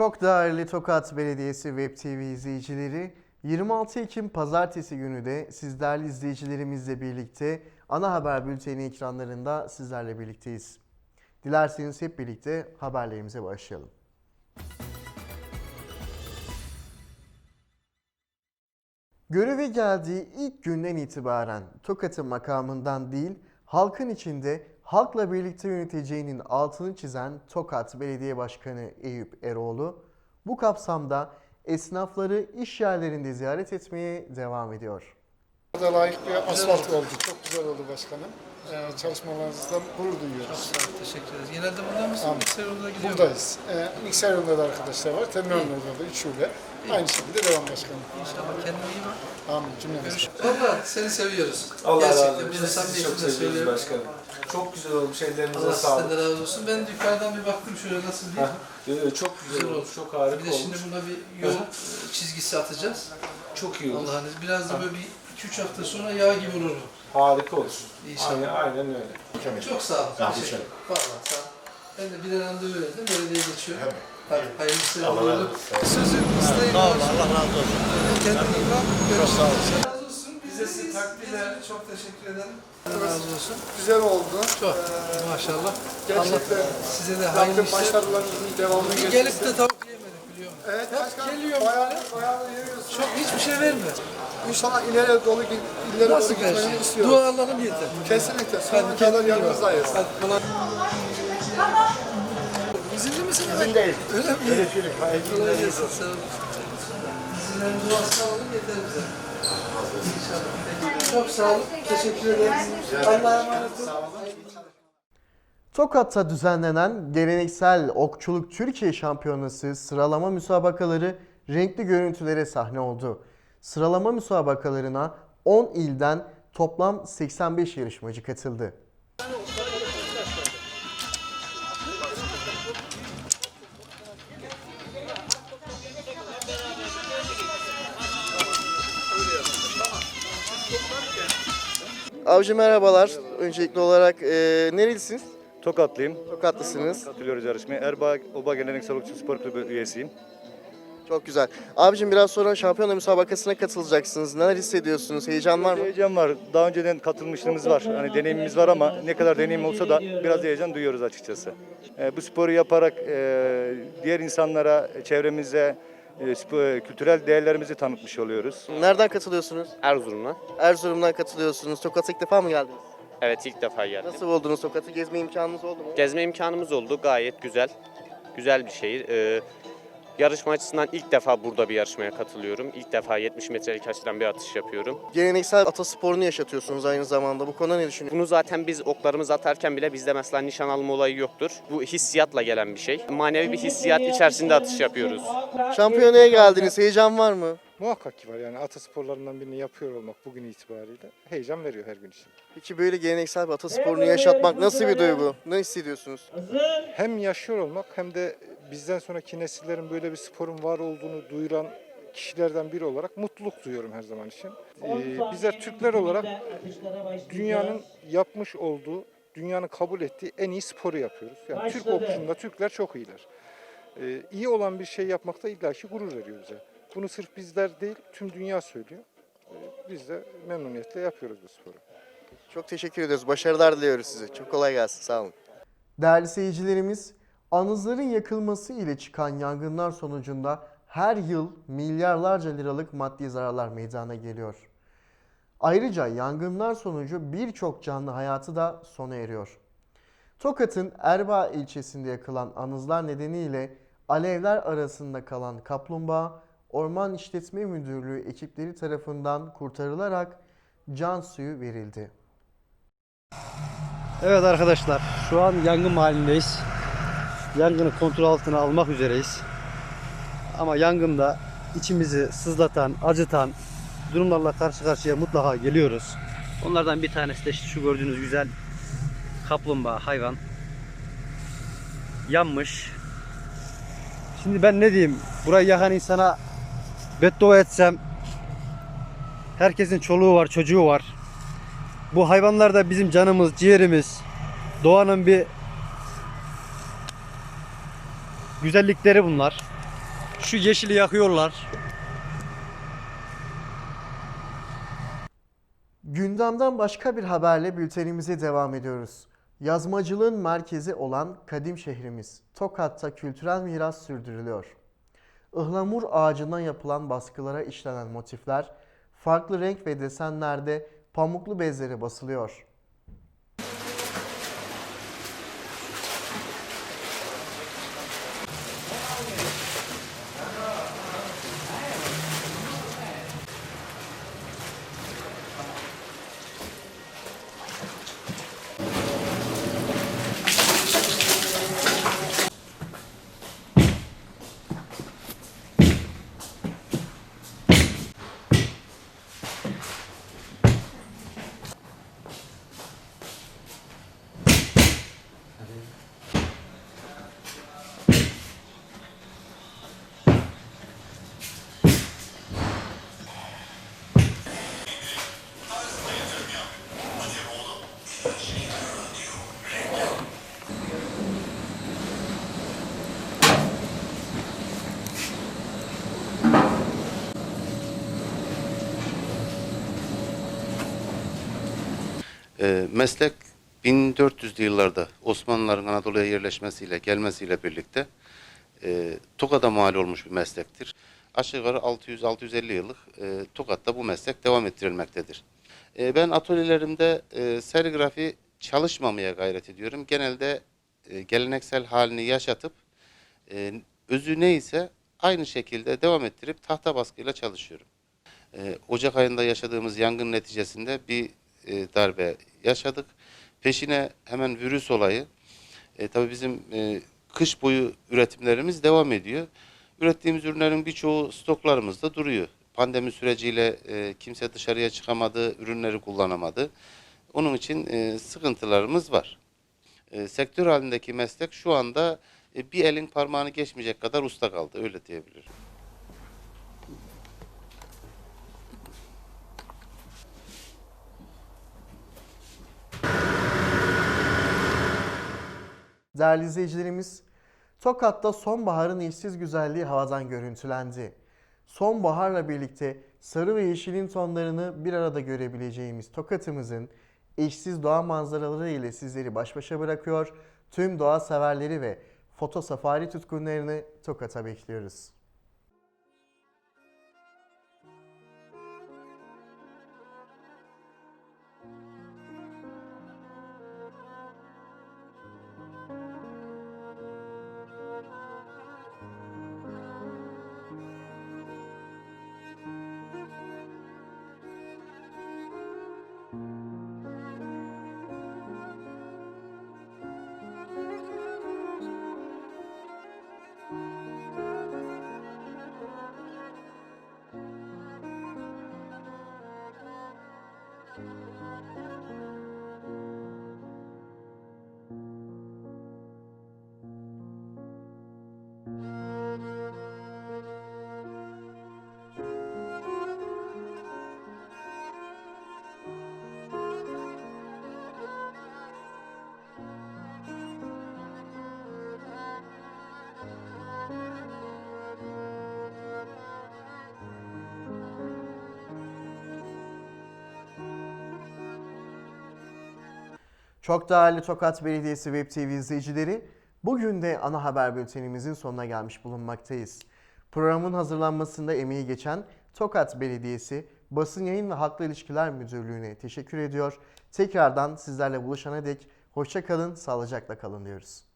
Çok değerli Tokat Belediyesi Web TV izleyicileri, 26 Ekim Pazartesi günü de siz değerli izleyicilerimizle birlikte ana haber bülteni ekranlarında sizlerle birlikteyiz. Dilerseniz hep birlikte haberlerimize başlayalım. Göreve geldiği ilk günden itibaren Tokat'ın makamından değil, halkın içinde halkla birlikte yöneteceğinin altını çizen Tokat Belediye Başkanı Eyüp Eroğlu, bu kapsamda esnafları iş yerlerinde ziyaret etmeye devam ediyor. Da layık bir asfalt oldu. Çok güzel oldu başkanım. Ee, çalışmalarınızdan gurur duyuyoruz. Sağ ol, teşekkür ederiz. Genelde burada mısın? Tamam. Mikser yoluna gidiyor mu? Buradayız. Ee, mikser yolunda da arkadaşlar var. Terminal yolunda da üçüyle. Aynı şekilde devam başkanım. İnşallah kendine iyi bak. Amin cümlemiz. Baba seni seviyoruz. Allah razı olsun. bir Biz insan sizi çok niyetinde seviyoruz söylüyorum. başkanım. Çok güzel olmuş. Ellerinize Allah sağlık. sizden de razı olsun. Ben de yukarıdan bir baktım şöyle nasıl diye. Ee, çok güzel Güzel olmuş. oldu. Çok harika Bir de şimdi olmuş. buna bir yol e, çizgisi atacağız. Çok iyi olur. Allah'ın izniyle. Biraz da böyle bir 2-3 hafta sonra yağ gibi olur. Harika olur. İnşallah. Aynen, aynen öyle. Çok sağ ol. Teşekkür ederim. Vallahi sağ ol. Ben de bir randevu verdim. Belediyeye geçiyorum. Hadi hayırlı işler diliyorum. Sözün ustayım. Sağ ol. Allah razı olsun. Kendine iyi bak. Görüşürüz. Allah razı olsun. Bize sizi takdirler. Çok teşekkür ederim. Allah razı olsun. Güzel oldu. Çok maşallah. Gerçekten Allah size de hayırlı işler. başarılarınızın devamını Bir getirsin. gelip de tavuk yemedik biliyor musun? Evet Hep geliyorum. Bayağı, bayağı yürüyorsun. Çok hiçbir şey vermiyor. İnşallah ileriye dolu git- illere doğru Nasıl her gitmeni şey? istiyoruz. Dualarım yeter. Kesinlikle. Sonuna kadar yanınızdayız. Hadi kolay. İzinli misin? İzindeyiz. Öyle mi? Görüşürüz. Kolay gelsin. Sağ olun. Sizlerin duasını alalım yeter bize. İnşallah. Çok sağ olun. Teşekkür ederiz. Allah'a emanet olun. Tokat'ta düzenlenen geleneksel okçuluk Türkiye Şampiyonası sıralama müsabakaları renkli görüntülere sahne oldu. Sıralama müsabakalarına 10 ilden toplam 85 yarışmacı katıldı. Avcı merhabalar. Öncelikli olarak e, nerelisiniz? Tokatlıyım. Tokatlısınız. Katılıyoruz yarışmaya. Erbaa Oba Geleneksel Okçu Spor Kulübü üyesiyim. Çok güzel. Abicim biraz sonra şampiyona müsabakasına katılacaksınız. Neler hissediyorsunuz? Heyecan var mı? Heyecan var. Daha önceden katılmışlığımız var. Hani deneyimimiz var ama ne kadar deneyim olsa da biraz heyecan duyuyoruz açıkçası. Ee, bu sporu yaparak e, diğer insanlara, çevremize, e, spo- kültürel değerlerimizi tanıtmış oluyoruz. Nereden katılıyorsunuz? Erzurum'dan. Erzurum'dan katılıyorsunuz. Tokat'a ilk defa mı geldiniz? Evet ilk defa geldim. Nasıl buldunuz Tokat'ı? Gezme imkanınız oldu mu? Gezme imkanımız oldu. Gayet güzel. Güzel bir şehir. Ee, yarışma açısından ilk defa burada bir yarışmaya katılıyorum. İlk defa 70 metrelik açıdan bir atış yapıyorum. Geleneksel atasporunu yaşatıyorsunuz aynı zamanda. Bu konuda ne düşünüyorsunuz? Bunu zaten biz oklarımızı atarken bile bizde mesela nişan alma olayı yoktur. Bu hissiyatla gelen bir şey. Manevi bir hissiyat içerisinde atış yapıyoruz. Şampiyonaya geldiniz. Heyecan var mı? Muhakkak ki var yani atasporlarından birini yapıyor olmak bugün itibariyle heyecan veriyor her gün için. Peki böyle geleneksel bir atasporunu yaşatmak nasıl bir duygu? Ne hissediyorsunuz? Hem yaşıyor olmak hem de bizden sonraki nesillerin böyle bir sporun var olduğunu duyuran kişilerden biri olarak mutluluk duyuyorum her zaman için. Ee, bizler Türkler olarak dünyanın yapmış olduğu, dünyanın kabul ettiği en iyi sporu yapıyoruz. Yani Türk okçunda Türkler çok iyiler. Ee, iyi olan bir şey yapmakta illaki gurur veriyor bize. Bunu sırf bizler değil, tüm dünya söylüyor. Ee, biz de memnuniyetle yapıyoruz bu sporu. Çok teşekkür ediyoruz. Başarılar diliyoruz size. Çok kolay gelsin. Sağ olun. Değerli seyircilerimiz, anızların yakılması ile çıkan yangınlar sonucunda her yıl milyarlarca liralık maddi zararlar meydana geliyor. Ayrıca yangınlar sonucu birçok canlı hayatı da sona eriyor. Tokat'ın Erbaa ilçesinde yakılan anızlar nedeniyle alevler arasında kalan kaplumbağa Orman İşletme Müdürlüğü ekipleri tarafından kurtarılarak can suyu verildi. Evet arkadaşlar şu an yangın mahallindeyiz. Yangını kontrol altına almak üzereyiz. Ama yangında içimizi sızlatan, acıtan durumlarla karşı karşıya mutlaka geliyoruz. Onlardan bir tanesi de şu gördüğünüz güzel kaplumbağa hayvan. Yanmış. Şimdi ben ne diyeyim? Burayı yakan insana beddua etsem herkesin çoluğu var, çocuğu var. Bu hayvanlar da bizim canımız, ciğerimiz. Doğanın bir güzellikleri bunlar. Şu yeşili yakıyorlar. Gündemden başka bir haberle bültenimize devam ediyoruz. Yazmacılığın merkezi olan kadim şehrimiz Tokat'ta kültürel miras sürdürülüyor. Ihlamur ağacından yapılan baskılara işlenen motifler farklı renk ve desenlerde pamuklu bezlere basılıyor. E, meslek 1400'lü yıllarda Osmanlıların Anadolu'ya yerleşmesiyle, gelmesiyle birlikte e, Tokat'a mal olmuş bir meslektir. Aşağı yukarı 600-650 yıllık e, Tokat'ta bu meslek devam ettirilmektedir. E, ben atölyelerimde e, serigrafi çalışmamaya gayret ediyorum. Genelde e, geleneksel halini yaşatıp e, özü neyse aynı şekilde devam ettirip tahta baskıyla çalışıyorum. E, Ocak ayında yaşadığımız yangın neticesinde bir e, darbe yaşadık. Peşine hemen virüs olayı. E, tabii bizim e, kış boyu üretimlerimiz devam ediyor. Ürettiğimiz ürünlerin birçoğu stoklarımızda duruyor. Pandemi süreciyle e, kimse dışarıya çıkamadı, ürünleri kullanamadı. Onun için e, sıkıntılarımız var. E, sektör halindeki meslek şu anda e, bir elin parmağını geçmeyecek kadar usta kaldı, öyle diyebilirim. Değerli izleyicilerimiz, Tokat'ta sonbaharın eşsiz güzelliği havadan görüntülendi. Sonbaharla birlikte sarı ve yeşilin tonlarını bir arada görebileceğimiz Tokat'ımızın eşsiz doğa manzaraları ile sizleri baş başa bırakıyor. Tüm doğa severleri ve foto safari tutkunlarını Tokat'a bekliyoruz. Çok değerli Tokat Belediyesi Web TV izleyicileri, bugün de ana haber bültenimizin sonuna gelmiş bulunmaktayız. Programın hazırlanmasında emeği geçen Tokat Belediyesi Basın Yayın ve Halkla İlişkiler Müdürlüğü'ne teşekkür ediyor. Tekrardan sizlerle buluşana dek hoşça kalın, sağlıcakla kalın diyoruz.